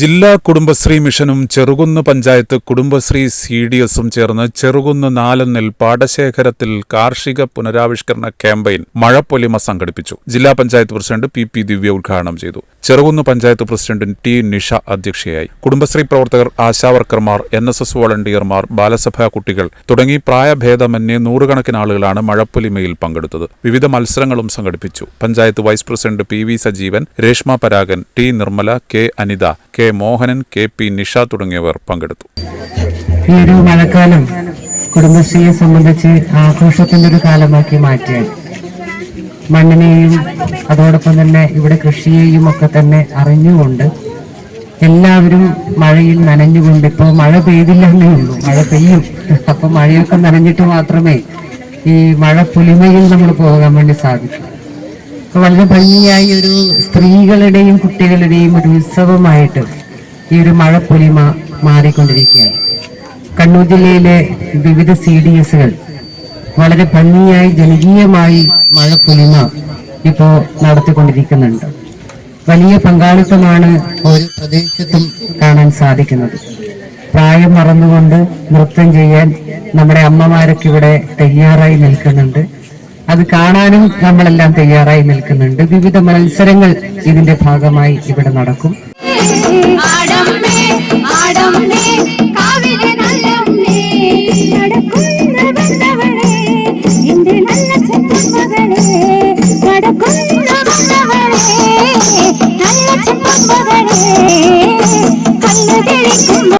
ജില്ലാ കുടുംബശ്രീ മിഷനും Cherukunnu panchayat Kudumbashree C D എസും ചേർന്ന് ചെറുകുന്ന് നാലെന്നിൽ പാടശേഖരത്തിൽ കാർഷിക പുനരാവിഷ്കരണ ക്യാമ്പയിൻ മഴപ്പൊലിമ സംഘടിപ്പിച്ചു. ജില്ലാ panchayat president P P Divya ഉദ്ഘാടനം ചെയ്തു. ചെറുകുന്ന് പഞ്ചായത്ത് പ്രസിഡന്റ് ടി നിഷ അധ്യക്ഷയായി. കുടുംബശ്രീ പ്രവർത്തകർ ആശാവർക്കർമാർ എൻ എസ് എസ് വോളണ്ടിയർമാർ ബാലസഭാ കുട്ടികൾ തുടങ്ങി പ്രായഭേദമന്യേ നൂറുകണക്കിന് ആളുകളാണ് മഴപ്പൊലിമയിൽ പങ്കെടുത്തത്. വിവിധ മത്സരങ്ങളും സംഘടിപ്പിച്ചു. Panchayat vice president P V Sajeevan Reshma Paragan T Nirmala K Anitha K Mohanan K P Nisha തുടങ്ങിയവർ പങ്കെടുത്തു. ഈ ഒരു മഴക്കാലം കുടുംബശ്രീയെ സംബന്ധിച്ച് ആഘോഷത്തിന്റെ ഒരു കാലമാക്കി മാറ്റിയാണ് മണ്ണിനെയും അതോടൊപ്പം തന്നെ ഇവിടെ കൃഷിയെയും ഒക്കെ തന്നെ അറിഞ്ഞുകൊണ്ട് എല്ലാവരും മഴയിൽ നനഞ്ഞുകൊണ്ട് ഇപ്പോൾ മഴ പെയ്തില്ല എന്നേ ഉള്ളൂ. മഴ പെയ്യും. അപ്പൊ മഴയൊക്കെ നനഞ്ഞിട്ട് മാത്രമേ ഈ മഴ പുലിമയിൽ നമ്മൾ പോകാൻ വേണ്ടി സാധിക്കൂ. അപ്പൊ വളരെ ഭംഗിയായി ഒരു സ്ത്രീകളുടെയും കുട്ടികളുടെയും ഒരു ഉത്സവമായിട്ട് ഈ ഒരു മഴ പുലിമ മാറിക്കൊണ്ടിരിക്കുകയാണ്. കണ്ണൂർ ജില്ലയിലെ വിവിധ സി ഡി എസുകൾ വളരെ ഭംഗിയായി ജനകീയമായി മഴപ്പൊലിമ ഇപ്പോ നടത്തിക്കൊണ്ടിരിക്കുന്നുണ്ട്. വലിയ പങ്കാളിത്തമാണ് ഒരു പ്രദേശത്തും കാണാൻ സാധിക്കുന്നത്. പ്രായം മറന്നുകൊണ്ട് നൃത്തം ചെയ്യാൻ നമ്മുടെ അമ്മമാരൊക്കെ ഇവിടെ തയ്യാറായി നിൽക്കുന്നുണ്ട്. അത് കാണാനും നമ്മളെല്ലാം തയ്യാറായി നിൽക്കുന്നുണ്ട്. വിവിധ മത്സരങ്ങൾ ഇതിന്റെ ഭാഗമായി ഇവിടെ നടക്കും. கண்ணு தெளிக்கும்